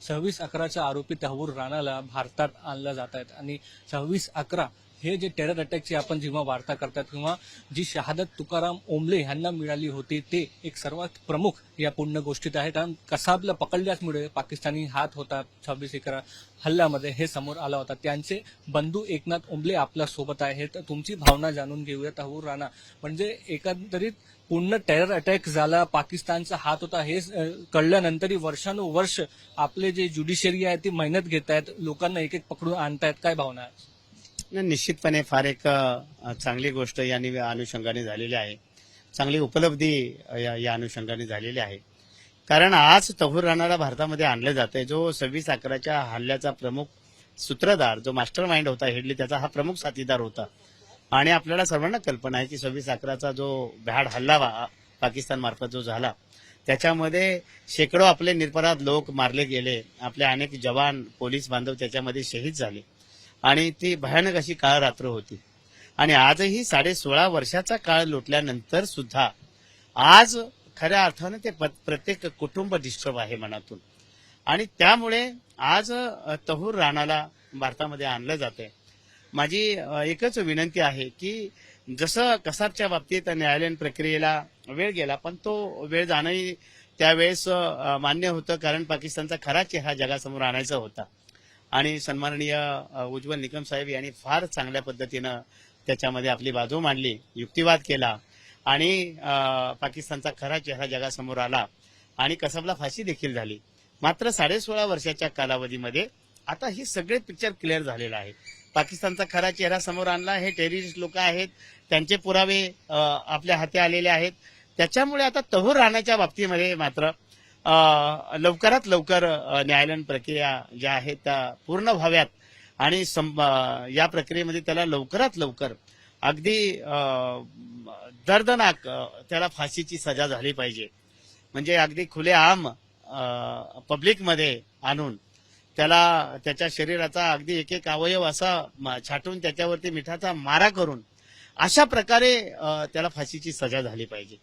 सव्वीस अकराच्या आरोपी तहवूर राणाला भारतात आणलं जात आहेत. आणि सव्वीस अकरा हे जे टेरर अटॅकची आपण जेव्हा वार्ता करतात किंवा जी शहादत तुकाराम ओंबले यांना मिळाली होती ते एक सर्वात प्रमुख या पूर्ण गोष्टीत आहे कारण कसाबला पकडल्याचमुळे पाकिस्तानी हात होता छब्बीस एकर हल्ल्यामध्ये हे समोर आला होता. त्यांचे बंधू एकनाथ ओंबले आपल्यासोबत आहेत. तर तुमची भावना जाणून घेऊया तहूर राणा. म्हणजे एकंदरीत पूर्ण टेरर अटॅक झाला पाकिस्तानचा हात होता हे कळल्यानंतरही वर्षानुवर्ष आपले जे ज्युडिशरी आहे ती मेहनत घेत आहेत लोकांना एक एक पकडून आणतायत. काय भावना आहे? निश्चितपणे फार एक चांगली गोष्ट या अनुषंगाने झालेली आहे. चांगली उपलब्धी या या अनुषंगाने झालेली आहे. कारण आज तहूर राणाला भारतामध्ये आणलं जातंय. जो सव्वीस अकराच्या हल्ल्याचा प्रमुख सूत्रधार जो मास्टर माइंड होता हेडली त्याचा हा प्रमुख साथीदार होता. आणि आपल्याला सर्वांना कल्पना आहे की सव्वीस अकराचा जो भ्याड हल्ला पाकिस्तान मार्फत जो झाला त्याच्यामध्ये शेकडो आपले निरपराध लोक मारले गेले. आपले अनेक जवान पोलीस बांधव त्याच्यामध्ये शहीद झाले. आणि ती भयानक अशी काळ रात्र होती. आणि आजही साडे सोळा वर्षाचा काळ लोटल्यानंतर सुद्धा आज खऱ्या अर्थानं ते प्रत्येक कुटुंब डिस्टर्ब आहे मनातून. आणि त्यामुळे आज तहूर राणाला भारतामध्ये आणलं जात आहे माझी एकच विनंती आहे की जसं कसाबच्या बाबतीत न्यायालयीन प्रक्रियेला वेळ गेला पण तो वेळ जाणंही त्यावेळेस मान्य होतं कारण पाकिस्तानचा खरा चेहरा जगासमोर आणायचा होता. आणि सन्माननीय उज्ज्वल निकम साहेब यांनी फार चांगल्या पद्धतीनं त्याच्यामध्ये आपली बाजू मांडली युक्तिवाद केला आणि पाकिस्तानचा खरा चेहरा जगासमोर आला आणि कसबला फाशी देखील झाली. मात्र साडे सोळा वर्षाच्या कालावधीमध्ये आता हे सगळे पिक्चर क्लिअर झालेलं आहे. पाकिस्तानचा खरा चेहरा समोर आणला हे टेररिस्ट लोक आहेत त्यांचे पुरावे आपल्या हाती आलेले आहेत. त्याच्यामुळे आता तहूर राहण्याच्या बाबतीमध्ये मात्र लवकरात लवकर न्यायालयीन प्रक्रिया ज्या आहेत त्या पूर्ण व्हाव्यात आणि सं- या प्रक्रियेमध्ये त्याला लवकरात लवकर अगदी दर्दनाक त्याला फाशीची सजा झाली पाहिजे. म्हणजे अगदी खुलेआम पब्लिकमध्ये आणून त्याला त्याच्या शरीराचा अगदी एक एक अवयव असा छाटून त्याच्यावरती मिठाचा मारा करून अशा प्रकारे त्याला फाशीची सजा झाली पाहिजे.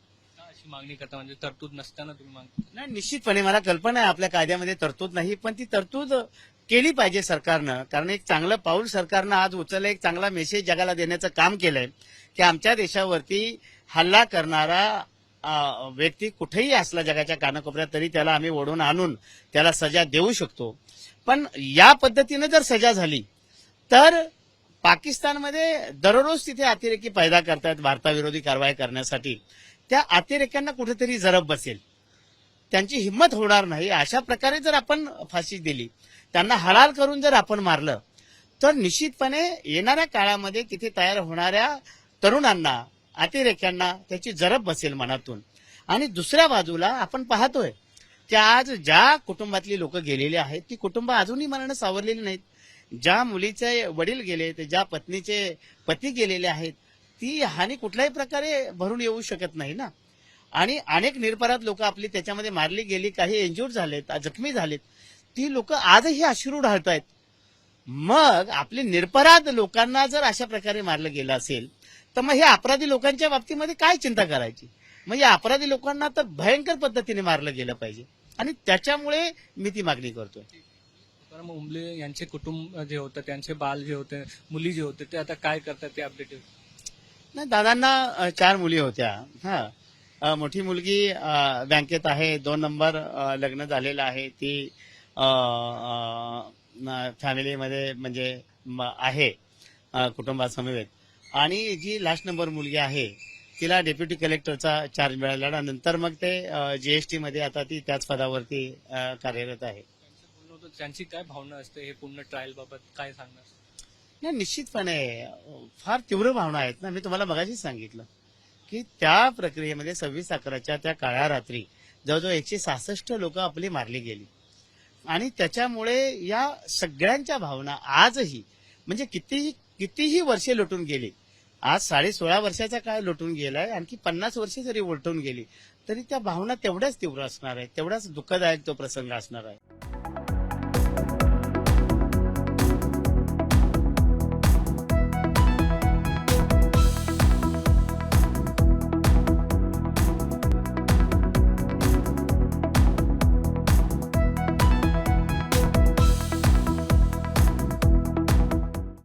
अशी मागणी करता? म्हणजे तरतूद नसताना तुम्ही मागता नाही निश्चितपणे मला कल्पना आहे आपल्या कायद्यामध्ये तरतूद नाही पण ती तरतूद केली पाहिजे सरकारनं. कारण एक चांगलं पाऊल सरकारनं आज उचललं एक चांगला मेसेज जगाला देण्याचं काम केलंय की आमच्या देशावरती हल्ला करणारा व्यक्ती कुठेही असला जगाच्या कानाकोपऱ्यात तरी त्याला आम्ही ओढून आणून त्याला सजा देऊ शकतो. पण या पद्धतीनं जर सजा झाली तर पाकिस्तानमध्ये दररोज तिथे अतिरेकी पैदा करतायत भारताविरोधी कारवाई करण्यासाठी. त्या अतिरेक्यांना कुठेतरी जरब बसेल. त्यांची हिंमत होणार नाही. अशा प्रकारे जर आपण फाशी दिली त्यांना हलाल करून जर आपण मारलं तर निश्चितपणे येणाऱ्या काळामध्ये तिथे तयार होणाऱ्या तरुणांना अतिरेक्यांना त्याची जरब बसेल मनातून. आणि दुसऱ्या बाजूला आपण पाहतोय की आज ज्या कुटुंबातली लोक गेलेली आहेत ती कुटुंब अजूनही मनानं सावरलेली नाहीत. ज्या मुलीचे वडील गेले ते ज्या पत्नीचे पती गेलेले आहेत ती हानी कुठल्याही प्रकारे भरून येऊ शकत नाही ना. आणि अनेक निरपराध लोक आपली त्याच्यामध्ये मारली गेली काही इंज्युअर झालेत जखमी झालेत. ती लोक आजही अश्रू ढाळतायत. मग आपले निरपराध लोकांना जर अशा प्रकारे मारलं गेलं असेल तर मग हे अपराधी लोकांच्या बाबतीमध्ये काय चिंता करायची? मग या अपराधी लोकांना तर भयंकर पद्धतीने मारलं गेलं पाहिजे. आणि त्याच्यामुळे मी ती मागणी करतोय. तुकाराम यांचे कुटुंब जे होतं त्यांचे बाल जे होते मुली जे होते ते आता काय करतात ते अपडेट नाही दादांना चार मुली होत्या. हा. मोठी मुलगी बँकेत आहे. दोन नंबर लग्न झालेलं आहे. ती फॅमिलीमध्ये म्हणजे म- आहे कुटुंबासमवेत. आणि जी लास्ट नंबर मुलगी आहे तिला डेप्युटी कलेक्टरचा चार्ज मिळाला नंतर मग ते जीएसटी मध्ये आता ती त्याच पदावरती कार्यरत आहे. त्यांची काय भावना असते? हे पूर्ण ट्रायल बाबत काय सांगणार? नाही निश्चितपणे फार तीव्र भावना आहेत ना. मी तुम्हाला मगाशीच सांगितलं की त्या प्रक्रियेमध्ये सव्वीस अकराच्या त्या काळ्या रात्री जवळजवळ एकशे सहासष्ट लोक आपली मारली गेली. आणि त्याच्यामुळे या सगळ्यांच्या भावना आजही म्हणजे कितीही कितीही वर्षे लोटून गेली आज साडे सोळा वर्षाचा काळ लोटून गेलाय आणखी पन्नास वर्षे जरी उलटून गेली तरी त्या भावना तेवढ्याच तीव्र असणार आहेत तेवढाच दुःखदायक तो प्रसंग असणार आहे.